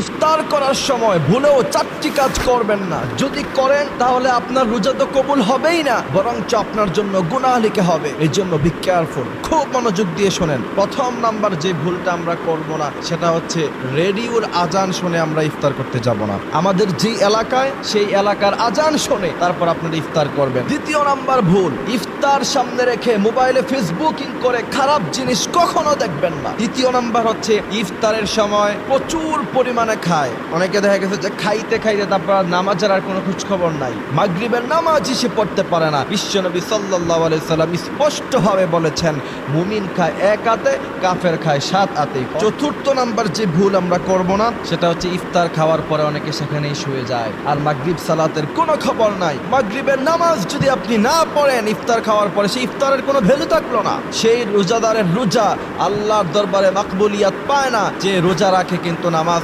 ইফতার করার সময় ভুলেও চারটি কাজ করবেন না। যদি করেন, তাহলে আপনার রোজা তো কবুল হবেই না, বরঞ্চ আপনার জন্য গুনাহ লিখে হবে। এই জন্য বি কেয়ারফুল খুব মনোযোগ দিয়ে শোনেন। প্রথম নাম্বার যে ভুলটা আমরা করব না, সেটা হচ্ছে রেডিওর আজান শুনে আমরা ইফতার করতে যাব না। আমাদের যে এলাকায়, সেই এলাকার আজান শুনে তারপর আপনারা ইফতার করবেন। দ্বিতীয় নাম্বার ভুল। ইফতার সামনে রেখে মোবাইলে ফেসবুকিং করে খারাপ জিনিস কখনো দেখবেন না। তৃতীয় নাম্বার হচ্ছে ইফতারের সময় প্রচুর পরিমাণে খায়। অনেকে দেখা গেছে যে খাইতে খাইতে তারপর নামাজের আর কোনো খোঁজ খবর নাই। মাগরিবের নামাজই সে পড়তে পারে না। বিশ্বনবী সাল্লাল্লাহু আলাইহি সাল্লাম স্পষ্টভাবে বলেছেন, মুমিন খায় এক হাতে, কাফের খায় সাত হাতে। চতুর্থ নাম্বার যে ভুল আমরা করব না, সেটা হচ্ছে ইফতার খাওয়ার পরে অনেকে সেখানেই শুয়ে যায়। আর মাগরিব সালাতের কোনো খবর নাই। মাগরিবের নামাজ যদি আপনি না পড়েন, ইফতার খাওয়ার পরে সেই ইফতারের কোনো ভ্যালু থাকল না। সেই রোজাদারের রোজা আল্লাহর দরবারে মাকবুলিয়াত পায় না যে রোজা রাখে কিন্তু নামাজ